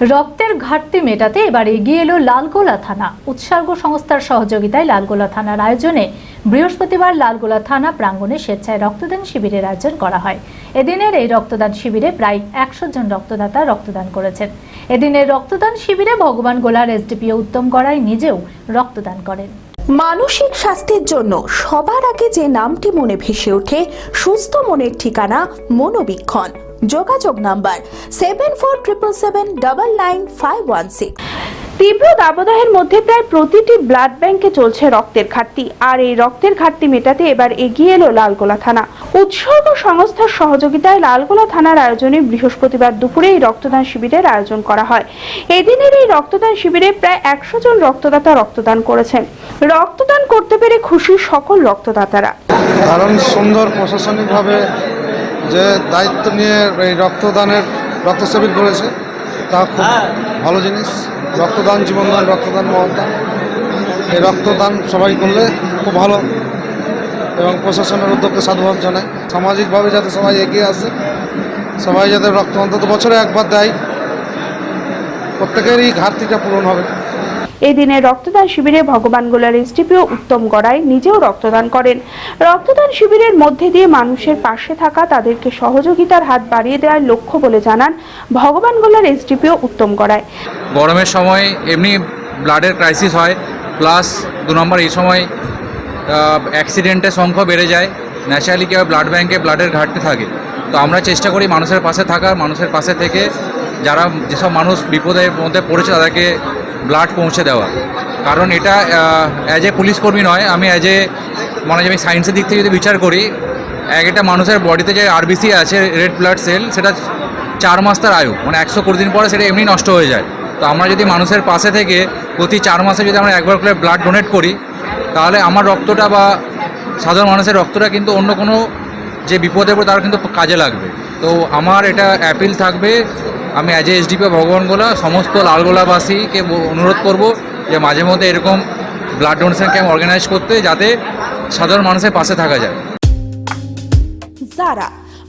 রক্তের ঘাটতি মেটাতে এবার এগিয়ে এলো লালগোলা থানা। উৎসর্গ সংস্থার সহযোগিতায় লালগোলা থানার আয়োজনে বৃহস্পতিবার লালগোলা থানা প্রাঙ্গণে স্বেচ্ছায় রক্তদান শিবিরের আয়োজন করা হয়। এদিনের এই রক্তদান শিবিরে প্রায় একশো জন রক্তদাতা রক্তদান করেছেন। এদিনের রক্তদান শিবিরে ভগবান গোলার এসডিপিও উত্তম গড়াই নিজেও রক্তদান করেন। মানসিক স্বাস্থ্যের জন্য সবার আগে যে নামটি মনে ভেসে ওঠে, সুস্থ মনের ঠিকানা মনোবীক্ষণ। যোগাযোগ number seven four triple seven double nine five one six তীব্র দাবদাহের মধ্যে প্রায় প্রতিটি ব্লাড ব্যাংকে চলছে রক্তের ঘাটতি আর এই রক্তের ঘাটতি মেটাতে এবার এগিয়ে এলো লালগোলা থানা। উৎসর্গ সংস্থার সহযোগিতায় লালগোলা থানার আয়োজনে বৃহস্পতিবার দুপুরে এই রক্তদান শিবিরের আয়োজন করা হয়। এদিনের এই রক্তদান শিবিরে প্রায় একশো জন রক্তদাতা রক্তদান করেছেন। রক্তদান করতে পেরে খুশি সকল রক্তদাতারা। কারণ সুন্দর প্রশাসনিকভাবে যে দায়িত্ব নিয়ে এই রক্তদানের রক্ত শিবির করেছে তা খুব ভালো জিনিস। রক্তদান জীবনদান রক্তদান মহদান এই রক্তদান সবাই করলে খুব ভালো এবং প্রশাসনের উদ্যোগকে সাধুবাদ জানায় সামাজিকভাবে যাতে সবাই এগিয়ে আসে সবাই যাতে রক্ত অন্তত বছরে একবার দেয় প্রত্যেকেরই ঘাটতিটা পূরণ হবে। এদিনের রক্তদান শিবিরে ভগবান গোলার এসডিপিও উত্তম গড়াই নিজেও রক্তদান করেন। রক্তদান শিবিরের মধ্যে দিয়ে মানুষের পাশে থাকা, তাদেরকে সহযোগিতার হাত বাড়িয়ে দেওয়ার লক্ষ্য বলে জানান ভগবান গোলার এসডিপিও উত্তম গড়াই। গরমের সময় এমনি ব্লাডের ক্রাইসিস হয় প্লাস দু নম্বর এই সময় অ্যাক্সিডেন্টের সংখ্যা বেড়ে যায় ন্যাচারালি কী হয় ব্লাড ব্যাঙ্কে ব্লাডের ঘাটতি থাকে। তো আমরা চেষ্টা করি মানুষের পাশে থাকার, মানুষের পাশে থেকে যারা যেসব মানুষ বিপদের মধ্যে পড়েছে তাদেরকে ব্লাড পৌঁছে দেওয়া। কারণ এটা অ্যাজ এ পুলিশ কর্মী নয়, আমি অ্যাজ এ মানে যে আমি সায়েন্সের দিক থেকে যদি বিচার করি, এক একটা মানুষের বডিতে যে আরবিসি আছে রেড ব্লাড সেল সেটা চার মাস তার আয়ু। মানে একশো কুড়ি দিন পরে সেটা এমনি নষ্ট হয়ে যায়। তো আমরা যদি মানুষের পাশে থেকে প্রতি চার মাসে যদি আমরা একবার করে ব্লাড ডোনেট করি, তাহলে আমার রক্তটা বা সাধারণ মানুষের রক্তটা কিন্তু অন্য কোনো যে বিপদে পড়ে তার কিন্তু কাজে লাগবে। তো আমার এটা অ্যাপিল থাকবে আমি অ্যাজ এ এসডিপি ভগবানগোলা সমস্ত লালগোলাবাসীকে অনুরোধ করব যে মাঝে মধ্যে এরকম ব্লাড ডোনেশন ক্যাম্প অর্গানাইজ করতে, যাতে সাধারণ মানুষের পাশে থাকা যায়। যারা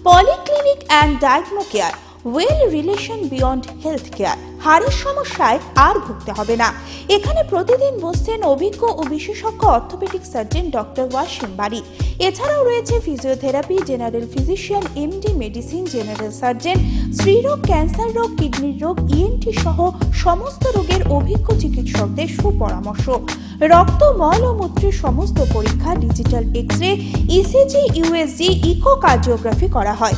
polyclinic and diagno care well relation beyond health care হাড়ের সমস্যায় আর ভুগতে হবে না। এখানে প্রতিদিন বসছেন অভিজ্ঞ ও বিশেষজ্ঞ অর্থোপেডিক সার্জন ডক্টর ওয়াসিম বাড়ি এছাড়াও রয়েছে physiotherapy general physician MD medicine general surgeon স্ত্রীরোগ cancer রোগ কিডনির রোগ ইএনটি সহ সমস্ত রোগের অভিজ্ঞ চিকিৎসকদের সুপরামর্শ। রক্ত, মল ও মূত্রের সমস্ত পরীক্ষা digital X ray ECG USG echocardiography করা হয়।